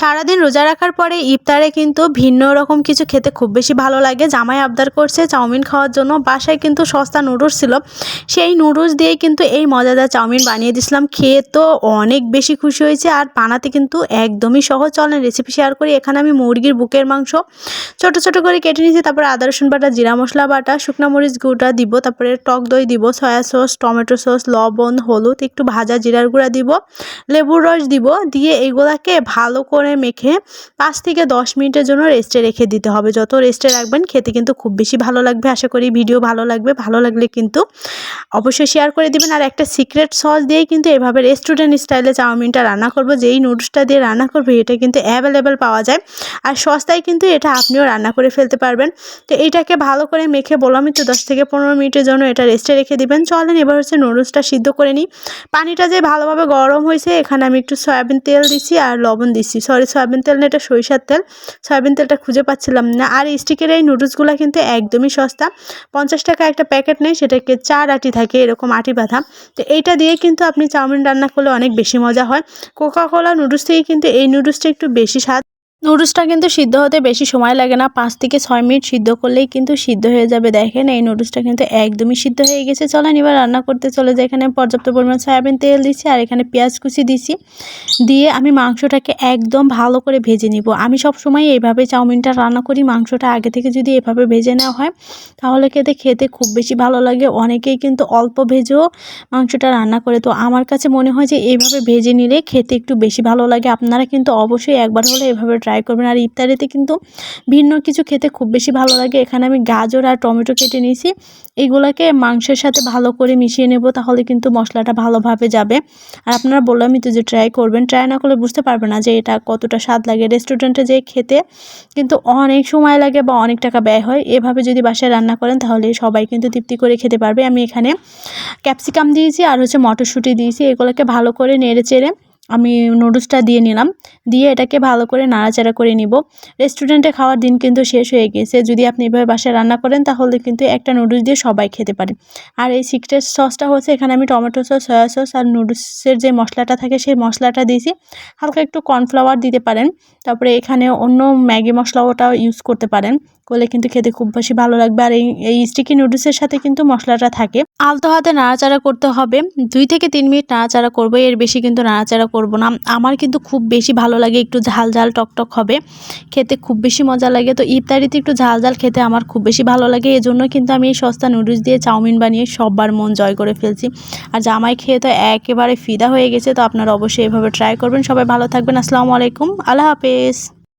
সারাদিন রোজা রাখার পরে ইফতারে কিন্তু ভিন্ন রকম কিছু খেতে খুব বেশি ভালো লাগে। জামাই আবদার করছে চাউমিন খাওয়ার জন্য। বাসায় কিন্তু সস্তা নুডলস ছিল। সেই নুডলস দিয়েই কিন্তু এই মজাদার চাউমিন বানিয়ে দিয়েছিলাম। খেয়ে তো অনেক বেশি খুশি হয়েছে আর বানাতে কিন্তু একদমই সহজ। চলেন রেসিপি শেয়ার করি। এখানে আমি মুরগির বুকের মাংস ছোট ছোট করে কেটে নিয়েছি। তারপরে আদা, রসুন বাটা, জিরা মশলা বাটা, শুকনো মরিচ গুঁড়া দিব। তারপরে টক দই দিব, সয়া সস, টমেটো সস, লবণ, হলুদ, একটু ভাজা জিরার গুঁড়া দিব, লেবুর রস দিব। দিয়ে এগুলাকে ভালো করে মেখে পাঁচ থেকে দশ মিনিটের জন্য রেস্টে রেখে দিতে হবে। যত রেস্টে রাখবেন, খেতে কিন্তু খুব বেশি ভালো লাগবে। আশা করি ভিডিও ভালো লাগবে। ভালো লাগলে কিন্তু অবশ্যই শেয়ার করে দিবেন। আর একটা সিক্রেট সস দিয়েই কিন্তু এভাবে রেস্টুরেন্ট স্টাইলে চাউমিনটা রান্না করব। যেই নুডলসটা দিয়ে রান্না করব, এটা কিন্তু অ্যাভেলেবেল পাওয়া যায়। আর সস্তায় কিন্তু এটা আপনিও রান্না করে ফেলতে পারবেন। তো এইটাকে ভালো করে মেখে বললামই তো দশ থেকে পনেরো মিনিটের জন্য এটা রেস্টে রেখে দিবেন। চলেন, এবার হচ্ছে নুডলসটা সিদ্ধ করে নিই। পানিটা যে ভালোভাবে গরম হয়েছে, এখানে আমি একটু সয়াবিন তেল দিছি আর লবণ দিছি। সরি সয়াবিন তেল না, এটা সরিষার তেল। সয়াবিন তেলটা খুঁজে পাচ্ছিলাম না। আর স্টিকের এই নুডলসগুলো কিন্তু একদমই সস্তা। পঞ্চাশ টাকা একটা প্যাকেট নেই, সেটাকে চার আটি থাকে এরকম আটি বাঁধা। তো এইটা দিয়ে কিন্তু আপনি চাউমিন রান্না করলে অনেক বেশি মজা হয়। কোকা কোলা নুডলস থেকে কিন্তু এই নুডলসটা একটু বেশি স্বাদ নুডলসটা কিন্তু সিদ্ধ হতে বেশি সময় লাগে না। পাঁচ থেকে ছয় মিনিট সিদ্ধ করলেই কিন্তু সিদ্ধ হয়ে যাবে। দেখেন এই নুডলসটা কিন্তু একদমই সিদ্ধ হয়ে গেছে। চলেন এবার রান্না করতে চলে যায় এখানে পর্যাপ্ত পরিমাণ সয়াবিন তেল দিচ্ছি আর এখানে পেঁয়াজ কুচি দিছি দিয়ে আমি মাংসটাকে একদম ভালো করে ভেজে নিব। আমি সব সময় এইভাবে চাউমিনটা রান্না করি। মাংসটা আগে থেকে যদি এভাবে ভেজে নেওয়া হয়, তাহলে খেতে খেতে খুব বেশি ভালো লাগে। অনেকেই কিন্তু অল্প ভেজেও মাংসটা রান্না করে। তো আমার কাছে মনে হয় যে এইভাবে ভেজে নিলে খেতে একটু বেশি ভালো লাগে। আপনারা কিন্তু অবশ্যই একবার হলে এভাবে ট্রাই করবেন। আর ইফতারিতে কিন্তু ভিন্ন কিছু খেতে খুব বেশি ভালো লাগে। এখানে আমি গাজর আর টমেটো কেটে নিয়েছি। এগুলোকে মাংসের সাথে ভালো করে মিশিয়ে নেব, তাহলে কিন্তু মশলাটা ভালোভাবে যাবে। আর আপনারা বললামই তো যে ট্রাই করবেন। ট্রাই না করলে বুঝতে পারবেন না যে এটা কতটা স্বাদ লাগে। রেস্টুরেন্টে যে খেতে কিন্তু অনেক সময় লাগে বা অনেক টাকা ব্যয় হয়। এভাবে যদি বাসায় রান্না করেন, তাহলে সবাই কিন্তু তৃপ্তি করে খেতে পারবে। আমি এখানে ক্যাপসিকাম দিয়েছি আর হচ্ছে মটরশুঁটি দিয়েছি। এগুলোকে ভালো করে নেড়ে চেড়ে আমি নুডলসটা দিয়ে নিলাম। দিয়ে এটাকে ভালো করে নাড়াচাড়া করে নিব। রেস্টুরেন্টে খাওয়ার দিন কিন্তু শেষ হয়ে গেছে। যদি আপনি এভাবে বাসায় রান্না করেন, তাহলে কিন্তু একটা নুডলস দিয়ে সবাই খেতে পারে। আর এই সিক্রেট সসটা হচ্ছে, এখানে আমি টমেটো সস সয়া সস আর নুডলসের যে মশলাটা থাকে, সেই মশলাটা দিয়েছি। হালকা একটু কর্নফ্লাওয়ার দিতে পারেন। তারপরে এখানে অন্য ম্যাগি মশলাওটাও ইউজ করতে পারেন। করলে কিন্তু খেতে খুব বেশি ভালো লাগবে। আর এই এই স্টিকি নুডলসের সাথে কিন্তু মশলাটা থাকে। আলতো হাতে নাড়াচাড়া করতে হবে। দুই থেকে তিন মিনিট নাড়াচাড়া করব। এর বেশি কিন্তু নাড়াচাড়া করব না। আমার কিন্তু খুব বেশি ভালো লাগে একটু ঝাল ঝাল টকটক হবে। খেতে খুব বেশি মজা লাগে। তো ইফতারিতে একটু ঝাল ঝাল খেতে আমার খুব বেশি ভালো লাগে। এজন্য কিন্তু আমি এই সস্তা নুডলস দিয়ে চাউমিন বানিয়ে সববার মন জয় করে ফেলছি। আর জামাই খেয়ে তো একেবারে ফিদা হয়ে গেছে। তো আপনারা অবশ্যই এভাবে ট্রাই করবেন। সবাই ভালো থাকবেন। আসসালামু আলাইকুম। আল্লাহ হাফেজ।